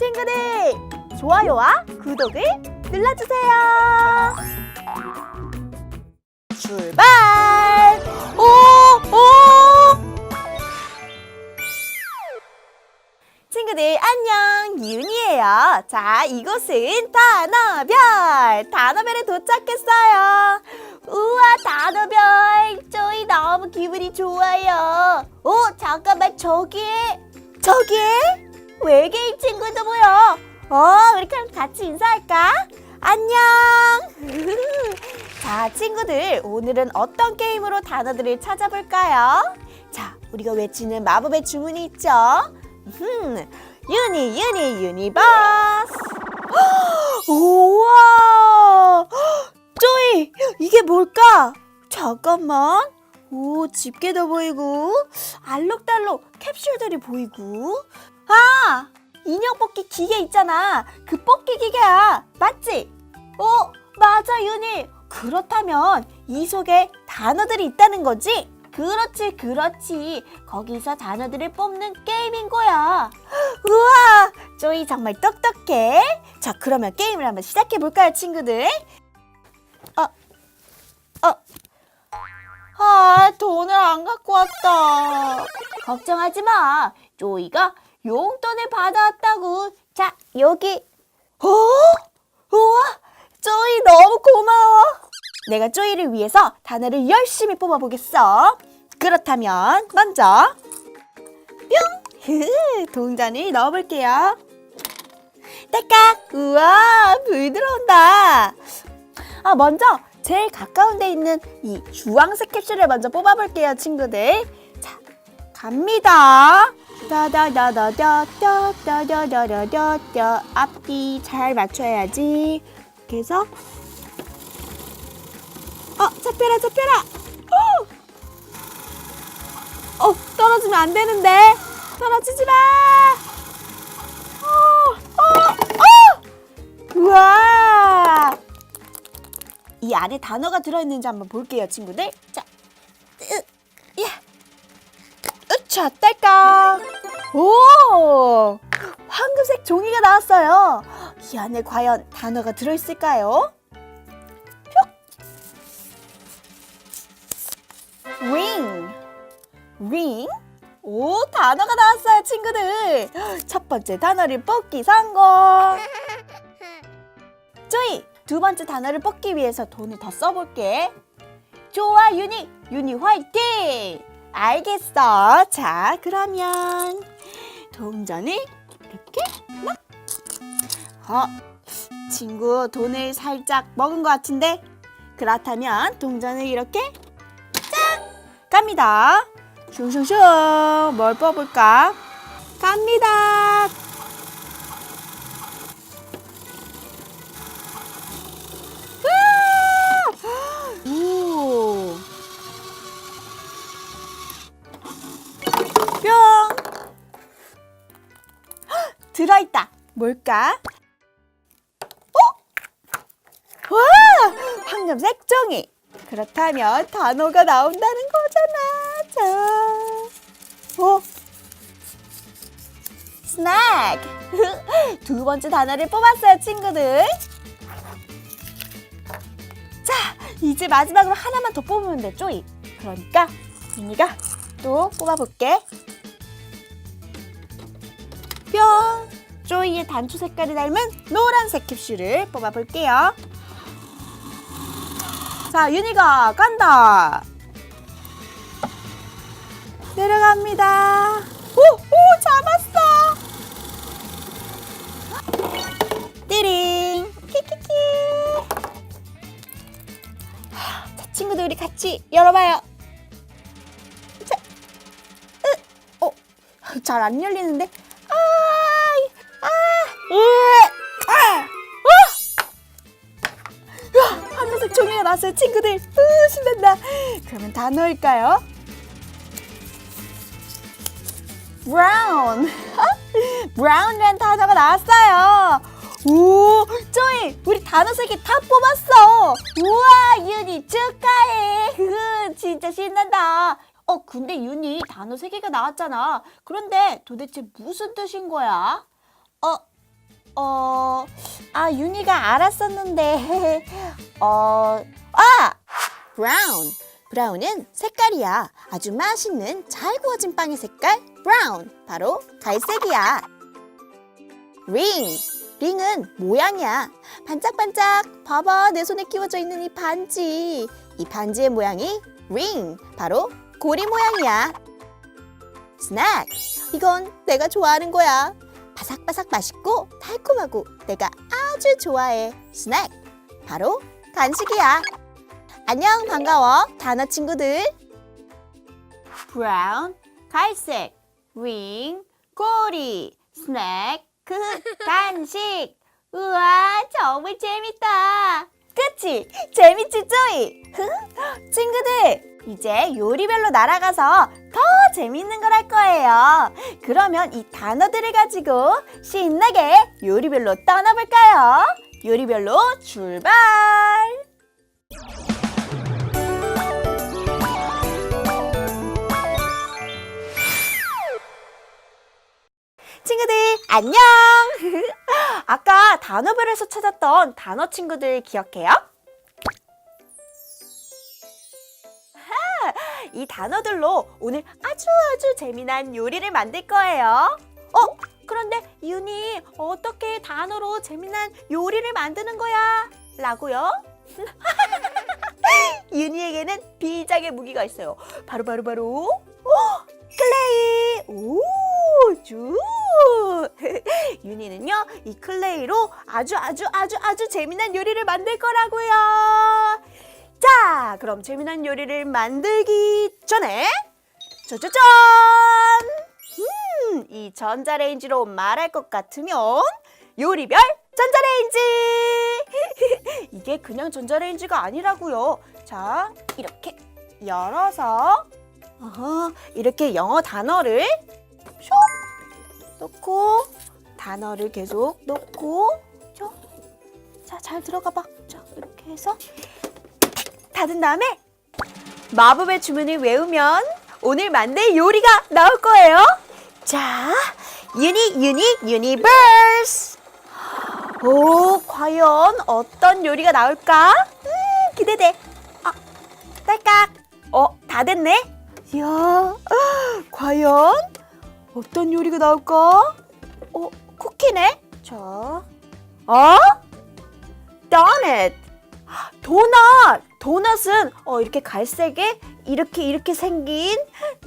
친구들 좋아요와 구독을 눌러주세요. 출발! 오, 오! 친구들 안녕 윤이에요. 자 이곳은 단어별 단어별에 도착했어요. 우와 단어별 저희 너무 기분이 좋아요. 오 잠깐만 저기에 저기에 외계인 친구도 보여. 어 우리 그럼 같이 인사할까? 안녕. 자 친구들 오늘은 어떤 게임으로 단어들을 찾아볼까요? 자 우리가 외치는 마법의 주문이 있죠. 음, 유니 유니 유니버스 우와 쪼이 이게 뭘까 잠깐만 오 집게도 보이고 알록달록 캡슐들이 보이고 아 인형 뽑기 기계 있잖아 그 뽑기 기계야 맞지 어 맞아 유니 그렇다면 이 속에 단어들이 있다는 거지 그렇지, 그렇지. 거기서 단어들을 뽑는 게임인 거야. 우와, 쪼이 정말 똑똑해. 자, 그러면 게임을 한번 시작해 볼까요, 친구들? 어, 어, 아, 돈을 안 갖고 왔다. 걱정하지 마. 쪼이가 용돈을 받아왔다고. 자, 여기. 어? 우와, 쪼이 너무 고마워. 내가 쪼이를 위해서 단어를 열심히 뽑아보겠어. 그렇다면 먼저 뿅! 흐, 동전을 넣어볼게요. 딸깍! 우와, 불 들어온다. 아, 먼저 제일 가까운 데 있는 이 주황색 캡슐을 먼저 뽑아볼게요, 친구들. 자, 갑니다. 따다다다다다다다다다다 앞뒤 잘 맞춰야지. 이렇게 해서 어, 잡혀라, 잡혀라. 어, 어 떨어지면 안 되는데. 떨어지지 마. 어, 어, 어. 우와. 이 안에 단어가 들어있는지 한번 볼게요, 친구들. 으차, 딸깍. 오, 황금색 종이가 나왔어요. 이 안에 과연 단어가 들어있을까요? ring, ring. 오, 단어가 나왔어요, 친구들. 첫 번째 단어를 뽑기 성공. 쪼이, 두 번째 단어를 뽑기 위해서 돈을 더 써볼게. 좋아, 유니, 유니 화이팅! 알겠어. 자, 그러면 동전을 이렇게 막. 어, 친구 돈을 살짝 먹은 것 같은데. 그렇다면 동전을 이렇게 갑니다. 슝슝슝 뭘 뽑을까? 갑니다. 있다. 뭘까? 어? 와! 황금색 종이. 그렇다면 단어가 나온다는 거잖아. 자, 어? 스낵. 두 번째 단어를 뽑았어요, 친구들. 자, 이제 마지막으로 하나만 더 뽑으면 돼, 쪼이. 그러니까 미니가 또 뽑아볼게. 뿅. 쪼이의 단추 색깔이 닮은 노란색 캡슐을 뽑아볼게요. 자, 윤희가 간다. 내려갑니다. 오, 오, 잡았어. 띠링. 키키키. 자, 친구들 우리 같이 열어봐요. 자, 으, 어, 잘 안 열리는데. 아, 아, 으, 아, 우! 우와, 하늘색 종이가 나왔어요, 친구들. 으, 신난다. 그러면 다 넣을까요? 브라운. 브라운이라는 단어가 나왔어요. 오, 쪼이, 우리 단어 세 개 다 뽑았어. 우와, 윤이 축하해. 흐, 진짜 신난다. 어, 근데 윤이 단어 세 개가 나왔잖아. 그런데 도대체 무슨 뜻인 거야? 어, 어, 아, 윤희가 알았었는데, 어, 아! 브라운. 브라운은 색깔이야. 아주 맛있는 잘 구워진 빵의 색깔, 브라운. 바로 갈색이야. 링. 링은 모양이야. 반짝반짝. 봐봐, 내 손에 끼워져 있는 이 반지. 이 반지의 모양이 링. 바로 고리 모양이야. 스낵. 이건 내가 좋아하는 거야. 바삭바삭 맛있고 달콤하고 내가 아주 좋아해. 스낵. 바로 간식이야. 안녕, 반가워. 단어 친구들. 브라운, 갈색, 윙, 꼬리, 스낵, 그 간식. 우와, 정말 재밌다. 그치? 재밌지, 쪼이? 친구들, 이제 요리별로 날아가서 더 재밌는 걸 할 거예요. 그러면 이 단어들을 가지고 신나게 요리별로 떠나볼까요? 요리별로 출발! 친구들 안녕! 아까 단어별에서 찾았던 단어 친구들 기억해요? 이 단어들로 오늘 아주 아주 재미난 요리를 만들 거예요. 어? 그런데 윤이 어떻게 단어로 재미난 요리를 만드는 거야? 라고요? 윤이에게는 비장의 무기가 있어요. 바로 바로 바로 어, 클레이. 오, 주. 윤이는요 이 클레이로 아주 아주 아주 아주 재미난 요리를 만들 거라고요. 자, 그럼 재미난 요리를 만들기 전에 짜자잔! 음, 이 전자레인지로 말할 것 같으면 요리별 전자레인지! 이게 그냥 전자레인지가 아니라고요. 자, 이렇게 열어서 어허, 이렇게 영어 단어를 슉 넣고 단어를 계속 넣고 쭉. 자, 잘 들어가 봐. 자, 이렇게 해서 닫은 다음에 마법의 주문을 외우면 오늘 만들 요리가 나올 거예요. 자, 유닉 유닉 유니버스. 오, 과연 어떤 요리가 나올까? 음, 기대돼. 아, 딸깍. 어, 다 됐네. 이야, 과연 어떤 요리가 나올까? 어, 쿠키네. 자, 어? 도넛. 도넛! 도넛은 어, 이렇게 갈색에 이렇게 이렇게 생긴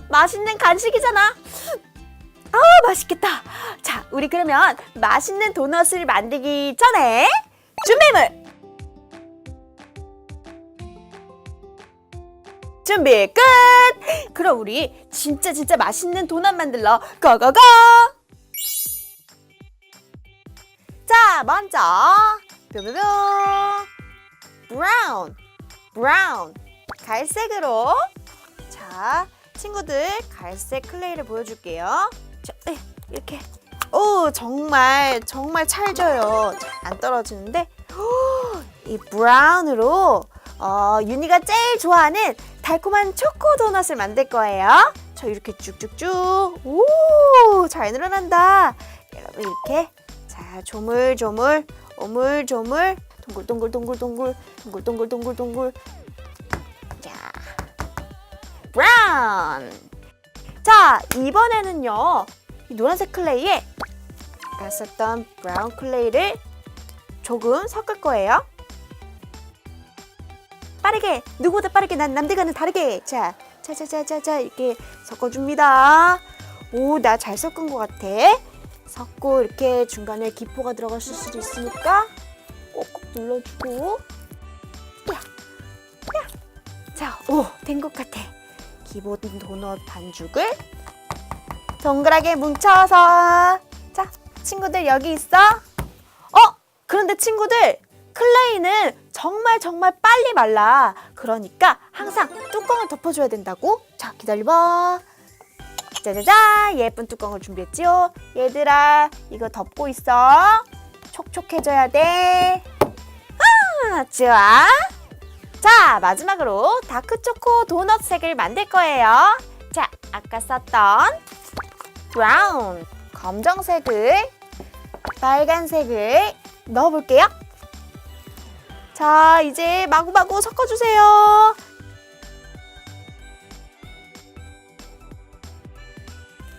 맛있는 간식이잖아. 아, 맛있겠다. 자, 우리 그러면 맛있는 도넛을 만들기 전에 준비물! 준비 끝! 그럼 우리 진짜 진짜 맛있는 도넛 만들러 고고고! 자, 먼저 뾰뾰뾰 브라운 브라운 갈색으로. 자 친구들 갈색 클레이를 보여줄게요. 자, 에, 이렇게. 오 정말 정말 찰져요. 잘안 떨어지는데. 오, 이 브라운으로 어, 윤희가 제일 좋아하는 달콤한 초코 도넛을 만들 거예요. 저 이렇게 쭉쭉쭉. 오 잘 늘어난다. 여러분 이렇게. 자 조물조물 오물조물 동글 동글 동글 동글 동글 동글 동글 동글 자 브라운 자 이번에는요 이 노란색 클레이에 아까 썼던 브라운 클레이를 조금 섞을 거예요. 빠르게 누구보다 빠르게 난 남들과는 다르게. 자 자자자자자 이렇게 섞어줍니다. 오 나 잘 섞은 것 같아. 섞고 이렇게 중간에 기포가 들어갔을 수도 있으니까 꼭꼭 눌러주고 야, 야. 자, 오, 된 것 같아. 기본 도넛 반죽을 동그랗게 뭉쳐서 자, 친구들 여기 있어. 어, 그런데 친구들 클레이는 정말 정말 빨리 말라. 그러니까 항상 뚜껑을 덮어줘야 된다고. 자, 기다려봐. 짜자자, 예쁜 뚜껑을 준비했지요. 얘들아, 이거 덮고 있어. 촉촉해져야 돼. 아, 좋아. 자, 마지막으로 다크초코 도넛 색을 만들 거예요. 자, 아까 썼던 브라운 검정색을 빨간색을 넣어볼게요. 자, 이제 마구마구 섞어주세요.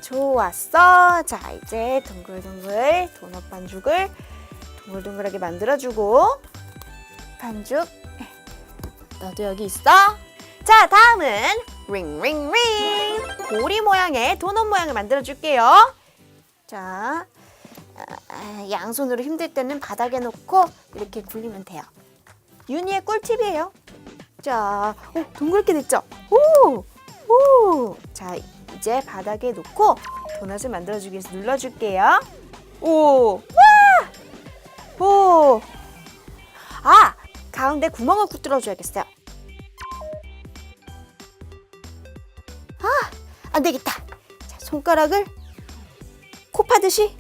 좋았어. 자, 이제 둥글둥글 도넛 반죽을 동글동글하게 만들어주고 반죽 너도 여기 있어. 자, 다음은 링링링 고리 모양의 도넛 모양을 만들어줄게요. 자, 아, 아, 양손으로 힘들 때는 바닥에 놓고 이렇게 굴리면 돼요. 윤희의 꿀팁이에요. 자, 오, 동그랗게 됐죠? 오, 오. 자, 이제 바닥에 놓고 도넛을 만들어주기 위해서 눌러줄게요. 오, 호! 아! 가운데 구멍을 구 뚫어줘야겠어요. 아! 안 되겠다. 자, 손가락을 코 파듯이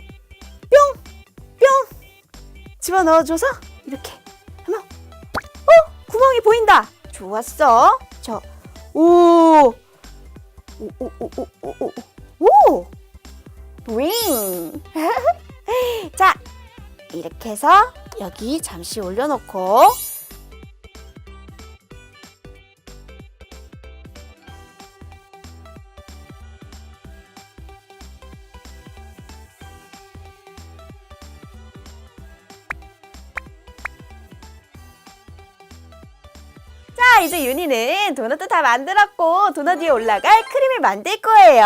뿅! 뿅! 집어 넣어줘서 이렇게 하나. 어! 구멍이 보인다! 좋았어. 저, 오! 오, 오, 오, 오, 오, 오, 오! 윙! 자, 이렇게 해서 여기 잠시 올려놓고 자, 이제 윤희는 도넛도 다 만들었고 도넛 위에 올라갈 크림을 만들 거예요.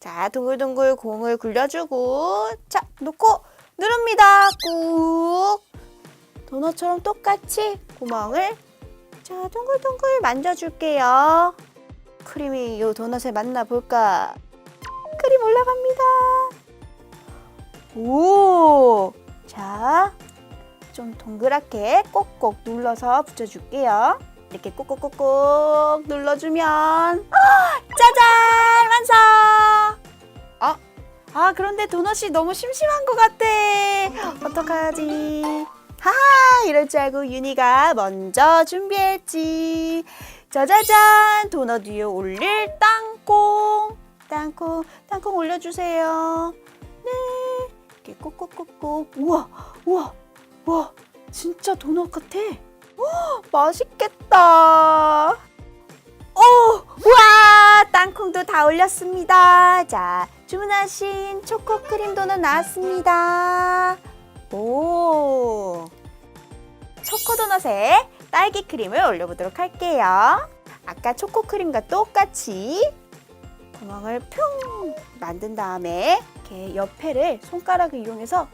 자, 동글동글 공을 굴려주고 자, 놓고 누릅니다. 꾹. 도넛처럼 똑같이 구멍을 자, 동글동글 만져줄게요. 크림이 이 도넛에 맞나 볼까? 크림 올라갑니다. 오! 자, 좀 동그랗게 꼭꼭 눌러서 붙여줄게요. 이렇게 꾹꾹꾹꾹 눌러주면 아, 짜잔 완성! 아, 아 그런데 도넛이 너무 심심한 것 같아. 어떡하지? 하하 이럴 줄 알고 윤희가 먼저 준비했지. 짜자잔 도넛 위에 올릴 땅콩 땅콩 땅콩 올려주세요. 네 이렇게 꾹꾹꾹꾹 우와 우와 우와 진짜 도넛 같아. 맛있겠다. 오, 와, 땅콩도 다 올렸습니다. 자, 주문하신 초코 크림 도넛 나왔습니다. 오, 초코 도넛에 딸기 크림을 올려보도록 할게요. 아까 초코 크림과 똑같이 구멍을 뿅 만든 다음에 이렇게 옆에를 손가락을 이용해서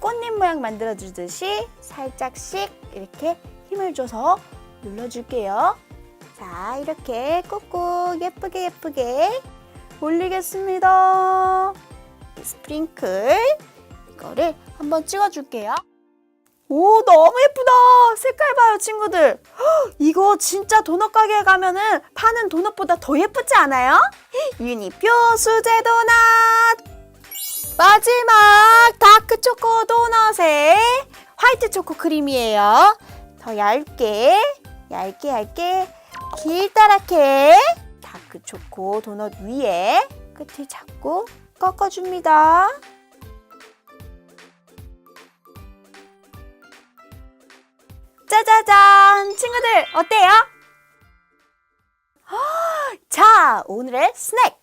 꽃잎 모양 만들어 주듯이 살짝씩 이렇게 힘을 줘서 눌러 줄게요. 자, 이렇게 꾹꾹 예쁘게 예쁘게 올리겠습니다. 이 스프링클 이거를 한번 찍어줄게요. 오, 너무 예쁘다. 색깔 봐요, 친구들. 헉, 이거 진짜 도넛 가게에 가면은 파는 도넛보다 더 예쁘지 않아요? 유니표 수제 도넛. 마지막 다크 초코 도넛에 화이트 초코 크림이에요. 더 얇게, 얇게, 얇게, 길다랗게 다크 초코 도넛 위에 끝을 잡고 꺾어줍니다. 짜자잔! 친구들, 어때요? 자, 오늘의 스낵!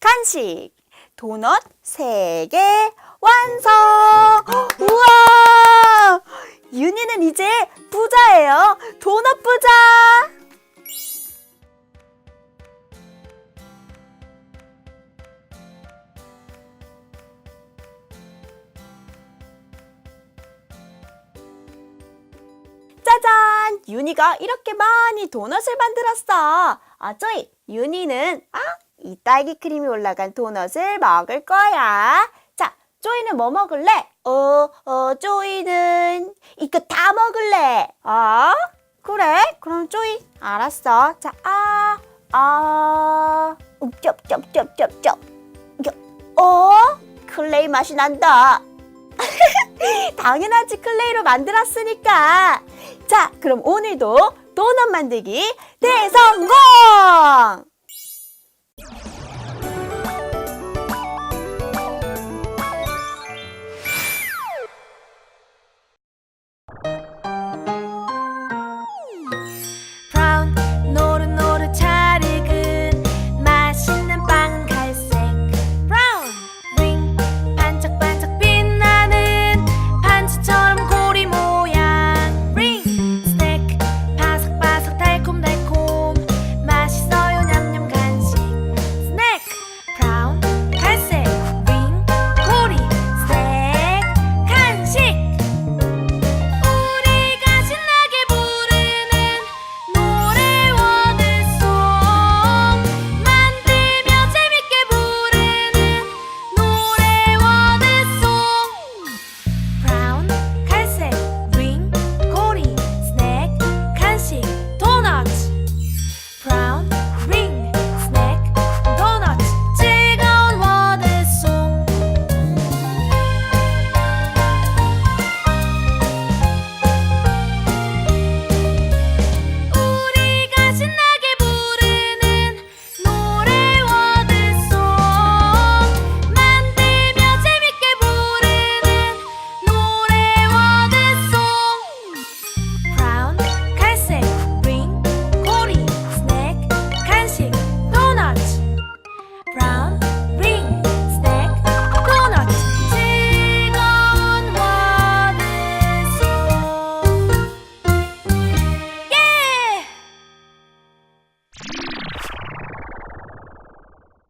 간식! 도넛 3개 완성! 우와! 윤희는 이제 부자예요. 도넛 부자! 윤희가 이렇게 많이 도넛을 만들었어. 아, 쪼이, 윤희는 아, 이 딸기 크림이 올라간 도넛을 먹을 거야. 자, 쪼이는 뭐 먹을래? 어, 어, 쪼이는 이거 다 먹을래. 아, 그래? 그럼 쪼이, 알았어. 자, 아, 아, 쩝쩝쩝쩝쩝. 어? 클레이 맛이 난다. 당연하지 클레이로 만들었으니까. 자, 그럼 오늘도 도넛 만들기 대성공!